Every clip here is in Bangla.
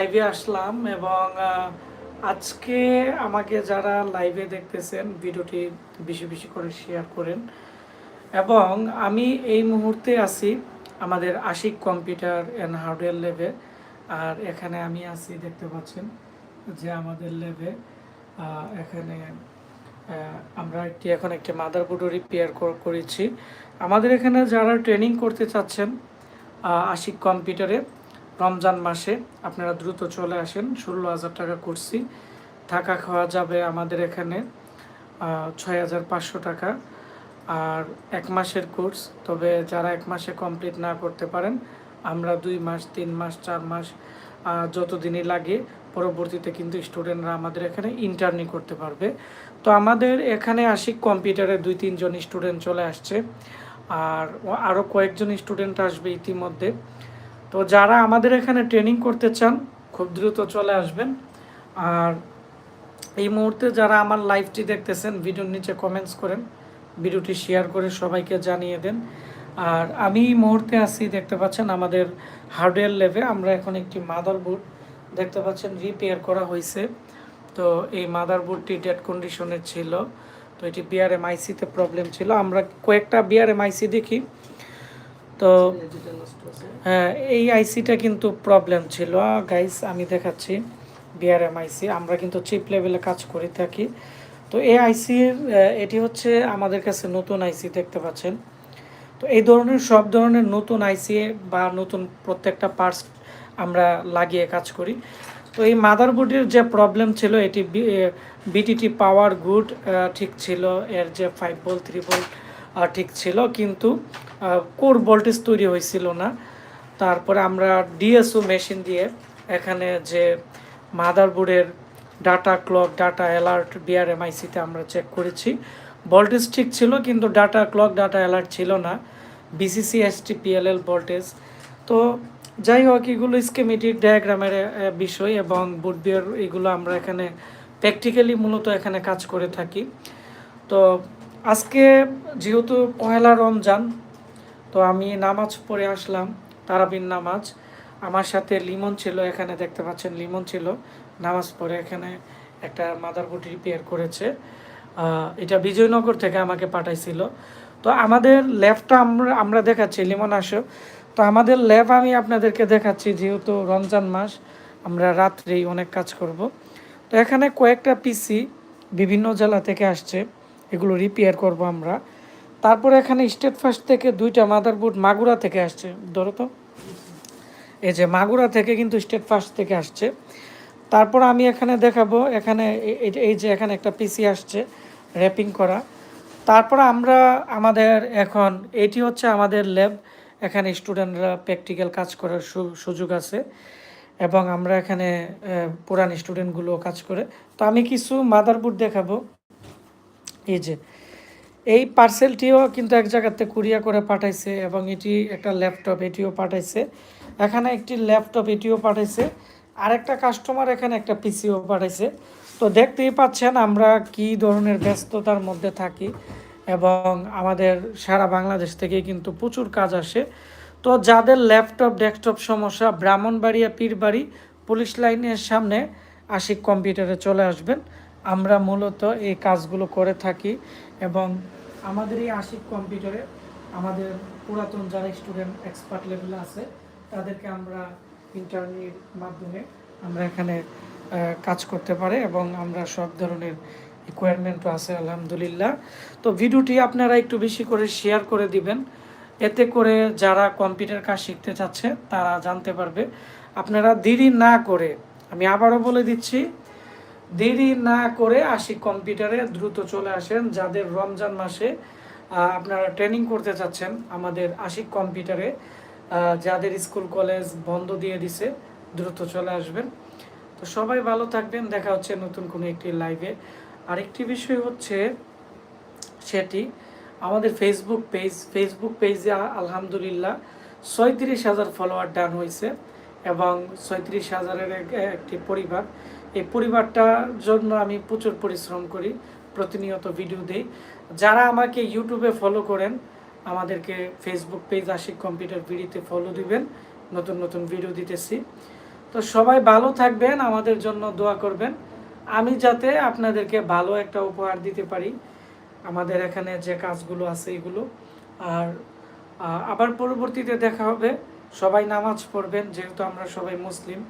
লাইভে আসলাম এবং আজকে আমাকে যারা লাইভে দেখতেছেন, ভিডিওটি বেশি বেশি করে শেয়ার করেন। এবং আমি এই মুহূর্তে আছি আমাদের আশিক কম্পিউটার অ্যান্ড হার্ডওয়্যার ল্যাবে আর এখানে আমি আছি, দেখতে পাচ্ছেন যে আমাদের ল্যাবে এখানে আমরা একটি, এখন একটি মাদার মাদারবোর্ডও রিপেয়ার করেছি। আমাদের এখানে যারা ট্রেনিং করতে চাচ্ছেন আশিক কম্পিউটারে রমজান মাসে আপনারা দ্রুত চলে আসেন। ষোলো হাজার টাকা করছি থাকা খাওয়া যাবে আমাদের এখানে ছয় হাজার পাঁচশো টাকা। আর এক মাসের কোর্স, তবে যারা এক মাসে কমপ্লিট না করতে পারেন, আমরা দুই মাস, তিন মাস, চার মাস যতদিনই লাগে, পরবর্তীতে কিন্তু স্টুডেন্টরা আমাদের এখানে ইন্টার্নি করতে পারবে। তো আমাদের এখানে আসি কম্পিউটারে দুই, তিনজন স্টুডেন্ট চলে আসছে। আর আরও কয়েকজন স্টুডেন্ট আসবে ইতিমধ্যে। তো যারা আমাদের এখানে ট্রেনিং করতে চান, খুব দ্রুত চলে আসবেন। আর এই মুহূর্তে যারা আমার লাইভটি দেখতেছেন ভিডিওর নিচে কমেন্টস করেন ভিডিওটি শেয়ার করে সবাইকে জানিয়ে দেন। আর আমি এই মুহূর্তে আছি, দেখতে পাচ্ছেন আমাদের হার্ডওয়্যার লেভে আমরা এখন একটি মাদারবোর্ড দেখতে পাচ্ছেন রিপেয়ার করা হয়েছে তো এই মাদারবোর্ডটি ডেড কন্ডিশনের ছিল। তো এটি বিআরএম আইসিতে প্রবলেম ছিল। আমরা কয়েকটা বিআরএম আইসি দেখি। তো হ্যাঁ এই আইসিটা কিন্তু প্রবলেম ছিল। গাইস আমি দেখাচ্ছি বিআরএম আইসি আমরা কিন্তু চিপ লেভেলে কাজ করে থাকি। তো এই আইসির এটি হচ্ছে আমাদের কাছে নতুন আইসি দেখতে পাচ্ছেন। তো এই ধরনের, সব ধরনের নতুন আইসি বা নতুন প্রত্যেকটা পার্টস আমরা লাগিয়ে কাজ করি। তো এই মাদারবোর্ডের যে প্রবলেম ছিল, এটি বিটিটি পাওয়ার গুড ঠিক ছিল। এর যে ফাইভ বল থ্রি বল ঠিক ছিল, কিন্তু কোর ভোল্টেজ তৈরি হয়েছিল না। তারপরে আমরা ডিএসও মেশিন দিয়ে এখানে যে মাদারবোর্ডের ডাটা ক্লক ডাটা অ্যালার্ট বিআরএমআইসিতে আমরা চেক করেছি। ভোল্টেজ ঠিক ছিল, কিন্তু ডাটা ক্লক ডাটা অ্যালার্ট ছিল না। BCC ST PLL voltage. তো যাই হোক, এগুলো স্কেমেটিক ডায়াগ্রামের বিষয় এবং বুটবিয়ার এগুলো আমরা এখানে প্র্যাকটিক্যালি মূলত এখানে কাজ করে থাকি। তো আজকে যেহেতু পয়লা রমজান, তো আমি নামাজ পড়ে আসলাম তারাবিন নামাজ। আমার সাথে লিমন ছিল, এখানে দেখতে পাচ্ছেন লিমন ছিল। নামাজ পড়ে এখানে একটা মাদারবোর্ড রিপেয়ার করেছে। এটা বিজয়নগর থেকে আমাকে পাঠাইছিল। তো আমাদের ল্যাবটা আমরা আমরা দেখাচ্ছি, লিমন আসো। তো আমাদের ল্যাব আমি আপনাদেরকে দেখাচ্ছি, যেহেতু রমজান মাস, আমরা রাত্রেই অনেক কাজ করব। তো এখানে কয়েকটা পিসি বিভিন্ন জেলা থেকে আসছে। এগুলো রিপেয়ার করব আমরা। তারপরে এখানে স্টেট ফার্স্ট থেকে দুইটা মাদারবোর্ড মাগুরা থেকে আসছে। ধরো তো। এই যে মাগুরা থেকে কিন্তু স্টেট ফার্স্ট থেকে আসছে। তারপর আমি এখানে দেখাবো, এখানে এই- যে এখানে একটা পিসি আসছে র্যাপিং করা। তারপর আমরা আমাদের এখন, এটি হচ্ছে আমাদের ল্যাব এখানে স্টুডেন্টরা প্র্যাকটিক্যাল কাজ করার সুযোগ আছে। এবং আমরা এখানে পুরান স্টুডেন্টগুলো কাজ করে। তো আমি কিছু মাদারবোর্ড দেখাবো। এই যে, এই পার্সেলটিও কিন্তু এক জায়গাতে কুরিয়া করে পাঠাইছে এবং এটি একটা ল্যাপটপ, এটিও পাঠাইছে। এখানে একটি ল্যাপটপ, এটিও পাঠাইছে। আরেকটা কাস্টমার এখানে একটা পিসিও পাঠাইছে। তো দেখতেই পাচ্ছেন আমরা কি ধরনের ব্যস্ততার মধ্যে থাকি এবং আমাদের সারা বাংলাদেশ থেকে কিন্তু প্রচুর কাজ আসে। তো যাদের ল্যাপটপ, ডেস্কটপ সমস্যা, ব্রাহ্মণবাড়িয়া পীরবাড়ি পুলিশ লাইনের সামনে আশিক কম্পিউটারে চলে আসবেন। আমরা মূলত এই কাজগুলো করে থাকি এবং আমাদের এই আশিক কম্পিউটারে আমাদের পুরাতন যারা স্টুডেন্ট এক্সপার্ট লেভেলে আছে, তাদেরকে আমরা ইন্টারনেট মাধ্যমে আমরা এখানে কাজ করতে পারে এবং আমরা সব ধরনের রিকোয়ারমেন্টও আছে, আলহামদুলিল্লাহ। তো ভিডিওটি আপনারা একটু বেশি করে শেয়ার করে দিবেন। এতে করে যারা কম্পিউটার কাজ শিখতে চাচ্ছে, তারা জানতে পারবে। আপনারা দেরি না করে, আমি আবারও বলে দিচ্ছি দেরি না করে আশি কম্পিউটারে, দ্রুত চলে আসেন যাদের রমজান মাসে আপনারা ট্রেনিং করতে চাচ্ছেন আমাদের আশিক কম্পিউটারে যাদের স্কুল, কলেজ বন্ধ দিয়ে দিছে, দ্রুত চলে আসবেন। তো সবাই ভালো থাকবেন, দেখা হচ্ছে নতুন কোনো একটি লাইভে আরেকটি বিষয় হচ্ছে সেটি, আমাদের ফেসবুক পেজ ফেসবুক পেজে আলহামদুলিল্লাহ, ছয়ত্রিশ হাজার ফলোয়ার ডান হয়েছে। এবং ছয়ত্রিশ হাজারের একটি পরিবার। এই পরিবারটার জন্য আমি প্রচুর পরিশ্রম করি, প্রতিনিয়ত ভিডিও দিই। যারা আমাকে ইউটিউবে ফলো করেন, আমাদেরকে ফেসবুক পেজ আশিক কম্পিউটার ভিডিওতে ফলো দিবেন। নতুন নতুন ভিডিও দিতেছি। তো সবাই ভালো থাকবেন, আমাদের জন্য দোয়া করবেন। আমি যাতে আপনাদেরকে ভালো একটা উপহার দিতে পারি, আমাদের এখানে যে কাজগুলো আছে এগুলো। আর আবার পরবর্তীতে দেখা হবে। সবাই নামাজ পড়বেন, যেহেতু আমরা সবাই মুসলিম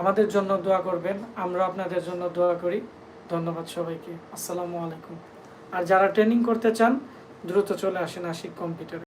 আমাদের জন্য দোয়া করবেন আমরা আপনাদের জন্য দোয়া করি। ধন্যবাদ সবাইকে। আসসালামু আলাইকুম। আর যারা ট্রেনিং করতে চান, দ্রুত চলে আসেন আশিক কম্পিউটার।